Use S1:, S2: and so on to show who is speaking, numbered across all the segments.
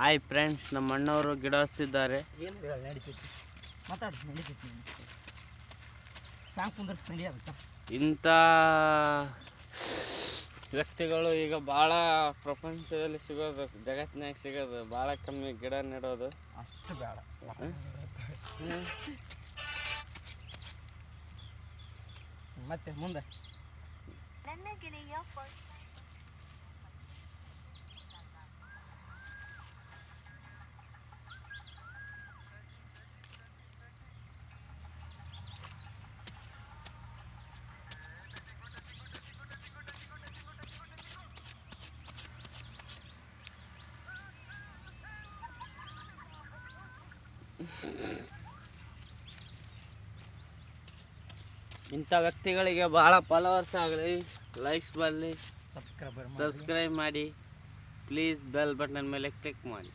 S1: Hi friends ನಮ್ಮ ಅಣ್ಣವರು ಗಿಡ ಹಚ್ತಿದ್ದಾರೆ.
S2: ಏನು ಹೇಳ ನಡೀತೈತಿ. ಮಾತಾಡು ನಡೀತೈತಿ ಸಾಂಗ್ ಕುಂದರ್ಸ್ ನಡಿ ಅದಕ್ಕೆ
S1: ಇಂಥ ವ್ಯಕ್ತಿಗಳು ಈಗ ಭಾಳ ಪ್ರಪಂಚದಲ್ಲಿ ಸಿಗೋದು ಜಗತ್ತಿನಾಗ ಸಿಗೋದು ಭಾಳ ಕಮ್ಮಿ ಗಿಡ ನೆಡೋದು.
S2: ಅಷ್ಟು ಬೇಡ. ಮತ್ತೆ ಮುಂದೆ.
S3: ನನ್ನ ಗೆಳೆಯ
S1: ಇಂಥ ವ್ಯಕ್ತಿಗಳಿಗೆ ಭಾಳ ಫಾಲೋವರ್ಸ್ ಆಗಲಿ ಲೈಕ್ಸ್ ಬರಲಿ
S2: ಸಬ್ಸ್ಕ್ರೈಬರ್
S1: ಸಬ್ಸ್ಕ್ರೈಬ್ ಮಾಡಿ ಪ್ಲೀಸ್ ಬೆಲ್ ಬಟನ್ ಮೇಲೆ ಕ್ಲಿಕ್ ಮಾಡಿ.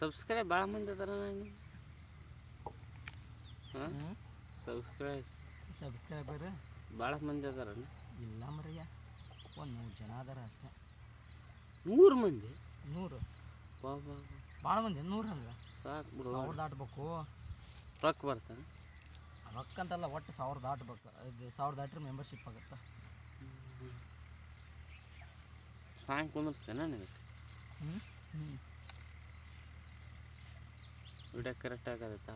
S1: ಸಬ್ಸ್ಕ್ರೈಬ್ ಭಾಳ ಮಂದಿ ಅದಾರ ನಾನು? ಹಾಂ? ಸಬ್ಸ್ಕ್ರೈಬ್
S2: ಸಬ್ಸ್ಕ್ರೈಬರ್
S1: ಭಾಳ ಮಂದಿ ಅದಾರಲ್ಲ.
S2: ಇಲ್ಲ ಮರಯ್ಯ ಒಂದು ನೂರು ಜನ ಅದಾರ ಅಷ್ಟೇ.
S1: ನೂರು ಮಂದಿ?
S2: ನೂರು? ಭಾಳ ಮಂದಿ ನೂರು ಹಂಗೆ
S1: ಸಾಕು ಬಿಡು.
S2: ಸಾವಿರ ದಾಟ್ಬೇಕು.
S1: ರೊಕ್ಕ ಬರ್ತಾನೆ?
S2: ರೊಕ್ಕ ಅಂತಲ್ಲ ಒಟ್ಟು ಸಾವಿರ ದಾಟ್ಬೇಕು. ಇದು ಸಾವಿರ ದಾಟ್ರೆ ಮೆಂಬರ್ಶಿಪ್ ಆಗುತ್ತೆ.
S1: ಸಾಂಗ್ ಕುಂದಿರ್ತೇನೆ ನಿನಗೆ
S2: ಹ್ಞೂ ಹ್ಞೂ
S1: ವಿಡಿಯೋ ಕರೆಕ್ಟ್ ಆಗತ್ತಾ